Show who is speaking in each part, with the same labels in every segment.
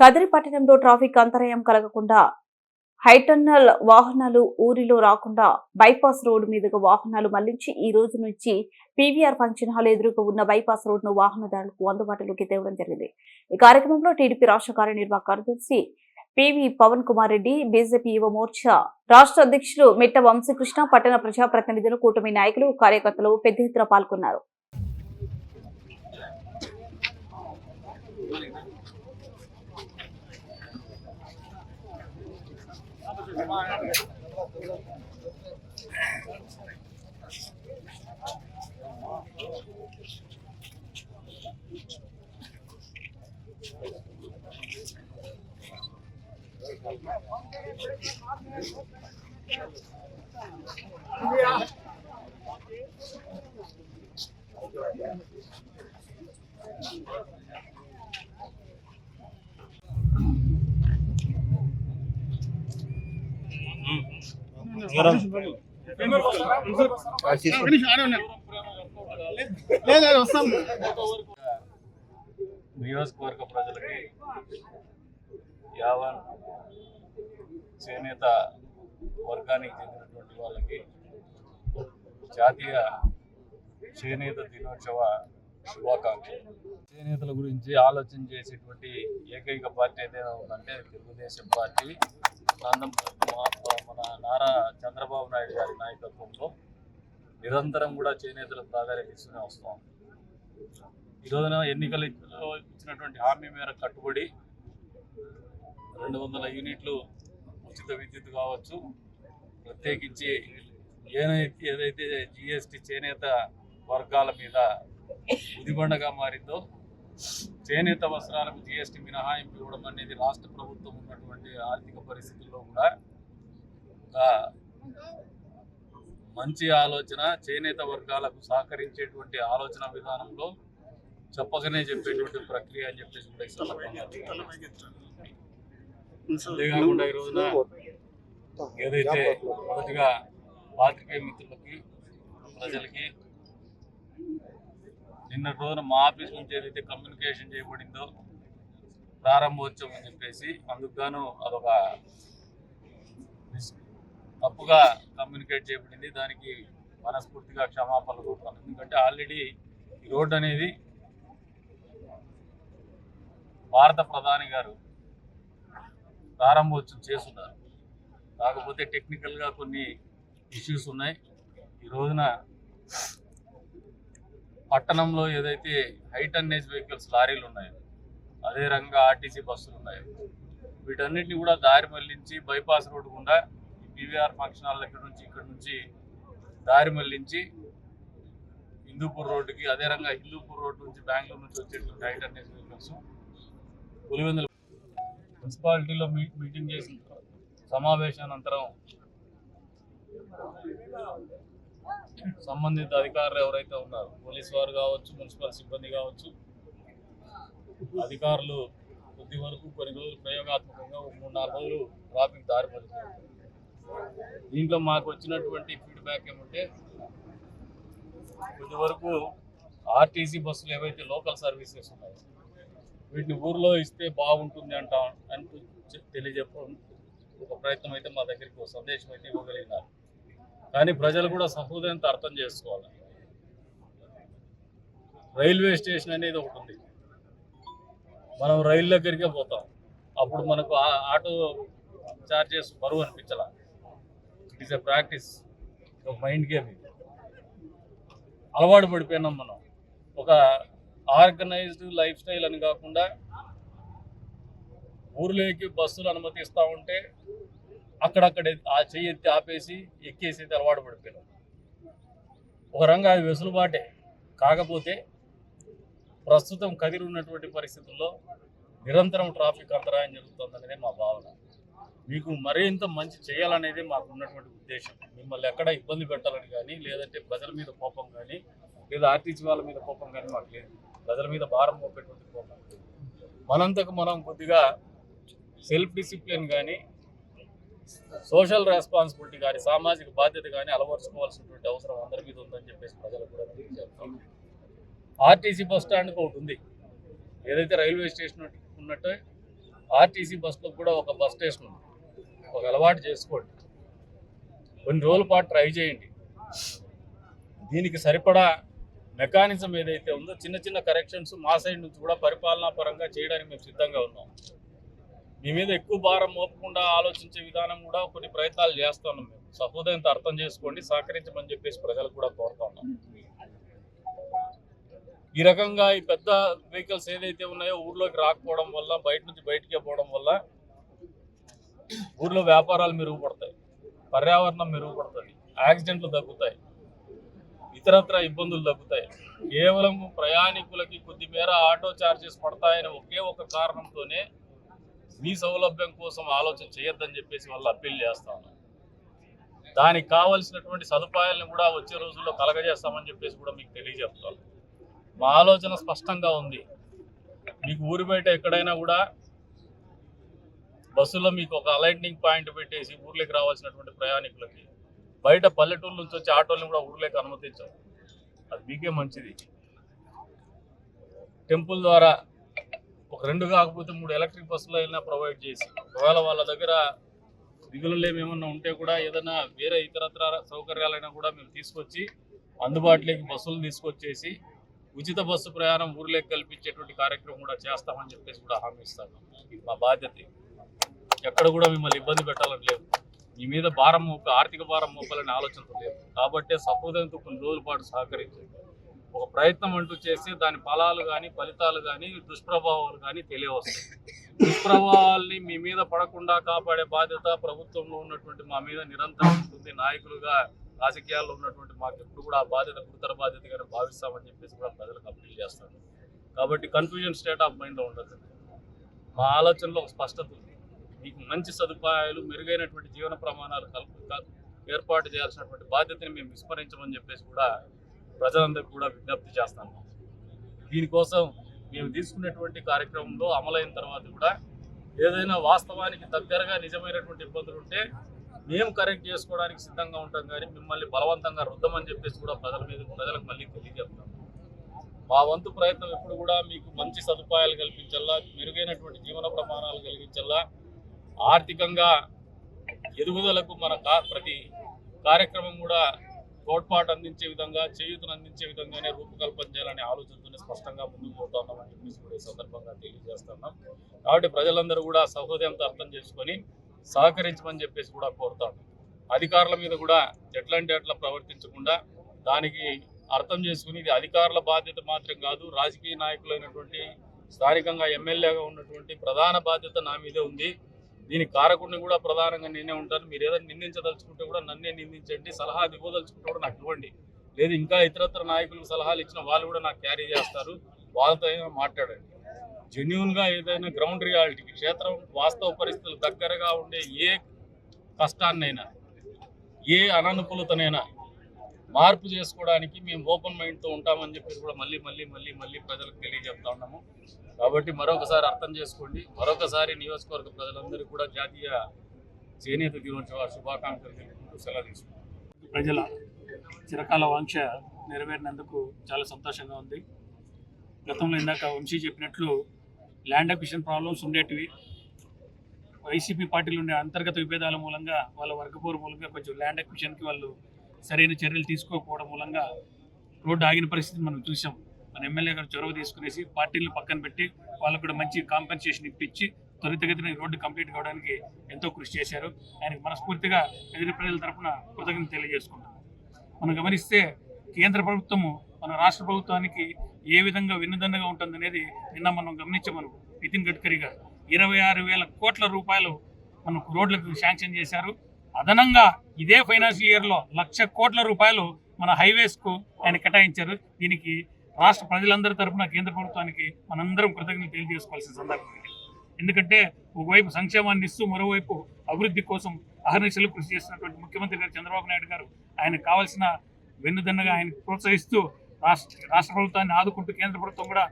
Speaker 1: కదిరి పట్టణంలో ట్రాఫిక్ అంతరాయం కలగకుండా హైటన్నల్ వాహనాలు ఊరిలో రాకుండా బైపాస్ రోడ్డు మీదుగా వాహనాలు మళ్ళించి ఈ రోజు నుంచి పీవీఆర్ ఫంక్షన్ హాల్ ఎదురుగా ఉన్న బైపాస్ రోడ్డును వాహనదారులకు అందుబాటులోకి తేవడం జరిగింది. ఈ కార్యక్రమంలో టీడీపీ రాష్ట్ర కార్యనిర్వాహక కార్యదర్శి P V Pavan Kumar Reddy BJP Yuva Morcha రాష్ట్ర అధ్యక్షులు మిట్ట వంశీకృష్ణ పట్టణ ప్రజాప్రతినిధులు కూటమి నాయకులు కార్యకర్తలు పెద్ద ఎత్తున పాల్గొన్నారు.
Speaker 2: లేదు లేదు వస్తాం
Speaker 3: నియోజకవర్గ ప్రజలకి యావన్ చేనేత వర్గానికి చెందినటువంటి వాళ్ళకి జాతీయ చేనేత దినోత్సవ శుభాకాంక్షలు. చేనేతల గురించి ఆలోచన చేసేటువంటి ఏకైక పార్టీ ఏదైనా ఉందంటే తెలుగుదేశం పార్టీ. మా- మన నారా చంద్రబాబు నాయుడు గారి నాయకత్వంలో నిరంతరం కూడా చేనేతలకు ప్రాధాన్యత ఇస్తూనే వస్తాం. ఈ రోజున ఎన్నికలు ఇచ్చినటువంటి హామీ మేర కట్టుబడి రెండు వందల యూనిట్లు ఉచిత విద్యుత్ కావచ్చు. ప్రత్యేకించి ఏదైతే ఏదైతే జిఎస్టీ చేనేత వర్గాల మీద ఉదిబండగా మారిందో చేనేత వస్త్రాలకు జిఎస్టి మినహాయింపు ఇవ్వడం అనేది రాష్ట్ర ప్రభుత్వం ఉన్నటువంటి ఆర్థిక పరిస్థితుల్లో కూడా ఒక మంచి ఆలోచన చేనేత వర్గాలకు సహకరించేటువంటి ఆలోచన విధానంలో చెప్పకనే చెప్పేటువంటి ప్రక్రియ అని చెప్పేసి కూడా ఈ సందర్భంగా అంతేకాకుండా ఈ రోజున ఏదైతే మొదటిగా పాత్రికేయ మిత్రులకి ప్రజలకి నిన్న రోజున మా ఆఫీస్ నుంచి ఏదైతే కమ్యూనికేషన్ చేయబడిందో ప్రారంభోత్సవం అని చెప్పేసి అందుకు గాను అదొక తప్పుగా కమ్యూనికేట్ చేయబడింది. దానికి మనస్ఫూర్తిగా క్షమాపణలు కోరుతాను. ఎందుకంటే ఆల్రెడీ ఈ రోడ్డు అనేది భారత ప్రధాని గారు ప్రారంభోత్సవం చేస్తున్నారు. కాకపోతే టెక్నికల్గా కొన్ని ఇష్యూస్ ఉన్నాయి. ఈ రోజున పట్టణంలో ఏదైతే హై టన్నేజ్ వెహికల్స్ లారీలు ఉన్నాయో అదే రంగా ఆర్టీసీ బస్సులు ఉన్నాయో వీటన్నిటిని కూడా దారి మళ్ళించి బైపాస్ రోడ్డు గుండా ఈ పీవీఆర్ ఫంక్షన్ హాల్ దగ్గర నుంచి ఇక్కడ నుంచి దారి మళ్ళించి హిందూపూర్ రోడ్డుకి అదే రంగా హిందూపూర్ రోడ్డు నుంచి బెంగళూరు నుంచి వచ్చేటువంటి హై టన్నేజ్ వెహికల్స్ పులివెందుల మున్సిపాలిటీలో మీ మీటింగ్ చేసిన సమావేశానంతరం సంబంధిత అధికారులు ఎవరైతే ఉన్నారు పోలీస్ వారు కావచ్చు మున్సిపల్ సిబ్బంది కావచ్చు అధికారులు కొద్ది వరకు కొన్ని రోజులు ప్రయోగాత్మకంగా ఒక మూడు నాలుగు రోజులు ట్రాఫిక్ దారి దీంట్లో మాకు వచ్చినటువంటి ఫీడ్బ్యాక్ ఏమంటే కొద్ది వరకు ఆర్టీసీ బస్సులు ఏవైతే లోకల్ సర్వీసెస్ ఉన్నాయో వీటిని ఊర్లో ఇస్తే బాగుంటుంది అంట అంటూ చె- తెలియజెప్పడం ఒక ప్రయత్నం అయితే మా దగ్గరికి ఒక సందేశం అయితే ఇవ్వగలిగినారు. కానీ ప్రజలు కూడా సహృదయంతో అర్థం చేసుకోవాలి. రైల్వే స్టేషన్ అనేది ఒకటి ఉంది. మనం రైలు దగ్గరికే పోతాం. అప్పుడు మనకు ఆ- ఆటో చార్జెస్ బరువు అనిపించాల. ఇట్ ఈస్ ఎ ప్రాక్టీస్ ఒక మైండ్ గేమ్ ఇది అలవాటు పడిపోయినాం మనం. ఒక ఆర్గనైజ్డ్ లైఫ్ స్టైల్ అని కాకుండా ఊర్లోకి బస్సులు అనుమతిస్తూ ఉంటే అక్కడక్కడ ఆ చెయ్యి ఎత్తి ఆపేసి ఎక్కేసి అయితే అలవాటు పడిపోయినాం ఒక రంగా అది వెసులుబాటే. కాకపోతే ప్రస్తుతం కదిరి ఉన్నటువంటి పరిస్థితుల్లో నిరంతరం ట్రాఫిక్ అంతరాయం జరుగుతుందనేది మా భావన. మీకు మరింత మంచి చేయాలనేది మాకు ఉన్నటువంటి ఉద్దేశం. మిమ్మల్ని ఎక్కడ ఇబ్బంది పెట్టాలని కానీ లేదంటే ప్రజల మీద కోపం కానీ లేదా ఆర్టీసీ వాళ్ళ మీద కోపం కానీ మాకు లేదు. ప్రజల మీద భారం మోపేటువంటి కోపం మనంతకు మనం కొద్దిగా సెల్ఫ్ డిసిప్లిన్ కానీ సోషల్ రెస్పాన్సిబిలిటీ కానీ సామాజిక బాధ్యత కానీ అలవరుచుకోవాల్సినటువంటి అవసరం అందరి మీద ఉందని చెప్పేసి ప్రజలకు కూడా చెప్తాం ఆర్టీసీ బస్ స్టాండ్కి ఒకటి ఉంది. ఏదైతే రైల్వే స్టేషన్ ఉన్నట్టే ఆర్టీసీ బస్సులో కూడా ఒక బస్ స్టేషన్ ఉంది. ఒక అలవాటు చేసుకోండి. కొన్ని రోజుల పాటు ట్రై చేయండి. దీనికి సరిపడా మెకానిజం ఏదైతే ఉందో చిన్న చిన్న కరెక్షన్స్ మా సైడ్ నుంచి కూడా పరిపాలనా పరంగా చేయడానికి మేము సిద్ధంగా ఉన్నాం. మీ మీద ఎక్కువ భారం మోపకుండా ఆలోచించే విధానం కూడా కొన్ని ప్రయత్నాలు చేస్తున్నాం మేము. సహోదయంతో అర్థం చేసుకోండి సహకరించమని చెప్పేసి ప్రజలకు కూడా కోరుతా ఉన్నాం. ఈ రకంగా ఈ పెద్ద వెహికల్స్ ఏదైతే ఉన్నాయో ఊర్లోకి రాకపోవడం వల్ల బయట నుంచి బయటికి పోవడం వల్ల ఊర్లో వ్యాపారాలు మెరుగుపడతాయి పర్యావరణం మెరుగుపడుతుంది యాక్సిడెంట్లు తగ్గుతాయి ఇతరత్ర ఇబ్బందులు తగ్గుతాయి. కేవలం ప్రయాణికులకి కొద్ది మేర ఆటో ఛార్జెస్ పడతాయని ఒకే ఒక కారణంతోనే మీ సౌలభ్యం కోసం ఆలోచన చేయొద్దని చెప్పేసి వాళ్ళు అప్పీల్ చేస్తా దానికి కావలసినటువంటి సదుపాయాలను కూడా వచ్చే రోజుల్లో కలగజేస్తామని చెప్పేసి కూడా మీకు తెలియజేస్తాను మా ఆలోచన స్పష్టంగా ఉంది. మీకు ఊరి బయట ఎక్కడైనా కూడా బస్సులో మీకు ఒక అలైట్నింగ్ పాయింట్ పెట్టేసి ఊర్లోకి రావాల్సినటువంటి ప్రయాణికులకి బయట పల్లెటూరు నుంచి వచ్చే ఆటోలను కూడా ఊర్లోకి అనుమతించాం అది మీకే మంచిది. టెంపుల్ ద్వారా ఒక రెండు కాకపోతే మూడు ఎలక్ట్రిక్ బస్సులు అయినా ప్రొవైడ్ చేసి. ఒకవేళ వాళ్ళ దగ్గర దిగులు ఏమన్నా ఉంటే కూడా ఏదైనా వేరే ఇతరత్ర సౌకర్యాలైనా కూడా మేము తీసుకొచ్చి అందుబాటులోకి బస్సులు తీసుకొచ్చేసి ఉచిత బస్సు ప్రయాణం ఊర్లోకి కల్పించేటువంటి కార్యక్రమం కూడా చేస్తామని చెప్పేసి కూడా హామీ ఇస్తాను. ఇది మా బాధ్యత. ఎక్కడ కూడా మిమ్మల్ని ఇబ్బంది పెట్టాలని లేదు. మీ మీద భారం మోప ఆర్థిక భారం మోపాలనే ఆలోచనతో లేదు. కాబట్టే సహృదయంతో కొన్ని రోజుల పాటు సహకరించండి. ఒక ప్రయత్నం అంటూ చేస్తే దాని ఫలాలు కానీ ఫలితాలు కానీ దుష్ప్రభావాలు కానీ తెలియవస్తాయి. దుష్ప్రభావాల్ని మీ మీద పడకుండా కాపాడే బాధ్యత ప్రభుత్వంలో ఉన్నటువంటి మా మీద నిరంతరం ఉంటుంది. నాయకులుగా రాజకీయాల్లో ఉన్నటువంటి మాకు ఎప్పుడు కూడా ఆ బాధ్యత గురుతర బాధ్యతగానే భావిస్తామని చెప్పేసి కూడా ప్రజలకు అప్పీల్ చేస్తాను. కాబట్టి కన్ఫ్యూజన్ స్టేట్ ఆఫ్ మైండ్లో ఉండదు మా ఆలోచనలో ఒక స్పష్టత ఉంది. మీకు మంచి సదుపాయాలు మెరుగైనటువంటి జీవన ప్రమాణాలు కల్ప ఏర్పాటు చేయాల్సినటువంటి బాధ్యతని మేము విస్మరించమని చెప్పేసి కూడా ప్రజలందరికీ కూడా విజ్ఞప్తి చేస్తాము దీనికోసం మేము తీసుకునేటువంటి కార్యక్రమంలో అమలైన తర్వాత కూడా ఏదైనా వాస్తవానికి దగ్గరగా నిజమైనటువంటి ఇబ్బందులు ఉంటే మేము కరెక్ట్ చేసుకోవడానికి సిద్ధంగా ఉంటాం కానీ మిమ్మల్ని బలవంతంగా రుద్దమని చెప్పేసి కూడా ప్రజల మీద ప్రజలకు మళ్ళీ తెలియజేస్తాం. మా వంతు ప్రయత్నం ఎప్పుడు కూడా మీకు మంచి సదుపాయాలు కల్పించాలా మెరుగైనటువంటి జీవన ప్రమాణాలు కలిగించాలా ఆర్థికంగా ఎదుగుదలకు మన కా- ప్రతి కార్యక్రమం కూడా తోడ్పాటు అందించే విధంగా చేయూతను అందించే విధంగానే రూపకల్పన చేయాలనే ఆలోచనతోనే స్పష్టంగా ముందుకు పోతున్నామని చెప్పేసి కూడా ఈ సందర్భంగా తెలియజేస్తున్నాం. కాబట్టి ప్రజలందరూ కూడా సహోదయంతో అర్థం చేసుకొని సహకరించమని చెప్పేసి కూడా కోరుతాం. అధికారుల మీద కూడా ఎట్లాంటి అట్లా ప్రవర్తించకుండా దానికి అర్థం చేసుకుని ఇది అధికారుల బాధ్యత మాత్రం కాదు రాజకీయ నాయకులైనటువంటి స్థానికంగా ఎమ్మెల్యేగా ఉన్నటువంటి ప్రధాన బాధ్యత నా మీదే ఉంది. దీనికి కారకుడిని కూడా ప్రధానంగా నేనే ఉంటాను. మీరు ఏదైనా నిందించదలుచుకుంటే కూడా నన్నే నిందించండి. సలహా ఇవ్వదలుచుకుంటే కూడా నాకు ఇవ్వండి. లేదు ఇంకా ఇతరత్ర నాయకులకు సలహాలు ఇచ్చిన వాళ్ళు కూడా నాకు క్యారీ చేస్తారు. వాళ్ళతో ఏమైనా మాట్లాడండి. జెన్యున్గా ఏదైనా గ్రౌండ్ రియాలిటీకి క్షేత్రం వాస్తవ పరిస్థితులు దగ్గరగా ఉండే ఏ కష్టాన్నైనా ఏ అననుకూలతనైనా మార్పు చేసుకోవడానికి మేము ఓపెన్ మైండ్తో ఉంటామని చెప్పి కూడా మళ్ళీ మళ్ళీ మళ్ళీ మళ్ళీ ప్రజలకు తెలియజెప్తా ఉన్నాము. కాబట్టి మరొకసారి అర్థం చేసుకోండి. మరొకసారి నియోజకవర్గ ప్రజలందరూ కూడా జాతీయ చేనేత దినోత్సవ శుభాకాంక్షలు తెలుపుకుంటూ సెలవు తీసుకుంటాం
Speaker 4: ప్రజల చిరకాల వాంఛ నెరవేరినందుకు చాలా సంతోషంగా ఉంది. గతంలో ఇందాక వంశీ చెప్పినట్లు ల్యాండ్ అక్విషన్ ప్రాబ్లమ్స్ ఉండేటివి. వైసీపీ పార్టీలు ఉండే అంతర్గత విభేదాల మూలంగా వాళ్ళ వర్గపోరు మూలంగా కొంచెం ల్యాండ్ అక్విషన్కి వాళ్ళు సరైన చర్యలు తీసుకోకపోవడం మూలంగా రోడ్డు ఆగిన పరిస్థితి మనం చూసాం మన ఎమ్మెల్యే గారు చొరవ తీసుకునేసి పార్టీలను పక్కన పెట్టి వాళ్ళకు కూడా మంచి కాంపెన్సేషన్ ఇప్పించి త్వరితగతిన రోడ్డు కంప్లీట్ కావడానికి ఎంతో కృషి చేశారు. ఆయనకు మనస్ఫూర్తిగా ఎదురు ప్రజల తరపున కృతజ్ఞత తెలియజేసుకుంటాం మనం గమనిస్తే కేంద్ర ప్రభుత్వము మన రాష్ట్ర ప్రభుత్వానికి ఏ విధంగా వెన్నుదన్నుగా ఉంటుందనేది నిన్న మనం గమనించమను నితిన్ గడ్కరీ గారు. ఇరవై ఆరు వేల కోట్ల రూపాయలు మనకు రోడ్లకు శాంక్షన్ చేశారు. అదనంగా ఇదే ఫైనాన్షియల్ ఇయర్లో లక్ష కోట్ల రూపాయలు మన హైవేస్కు ఆయన కేటాయించారు. దీనికి రాష్ట్ర ప్రజలందరి తరపున కేంద్ర ప్రభుత్వానికి మనందరం కృతజ్ఞతలు తెలియజేసుకోవాల్సిన సందర్భం ఇది. ఎందుకంటే ఒకవైపు సంక్షేమాన్ని ఇస్తూ మరోవైపు అభివృద్ధి కోసం అహర్నిశలు కృషి చేసినటువంటి ముఖ్యమంత్రి గారు చంద్రబాబు నాయుడు గారు ఆయనకు కావాల్సిన వెన్నుదన్నగా ఆయన ప్రోత్సహిస్తూ రాష్ట్ర రాష్ట్ర ప్రభుత్వాన్ని ఆదుకుంటూ కేంద్ర ప్రభుత్వం కూడా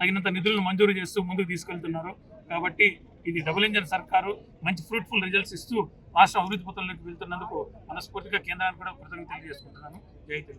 Speaker 4: తగినంత నిధులను మంజూరు చేస్తూ ముందుకు తీసుకెళ్తున్నారు. కాబట్టి ఇది డబుల్ ఇంజన్ సర్కారు మంచి ఫ్రూట్ఫుల్ రిజల్ట్స్ ఇస్తూ రాష్ట్రం అభివృద్ధి పథంలోకి వెళ్తున్నందుకు మనస్ఫూర్తిగా కేంద్రానికి కూడా కృతజ్ఞతలు తెలియజేసుకుంటున్నాను జై తెలుగు.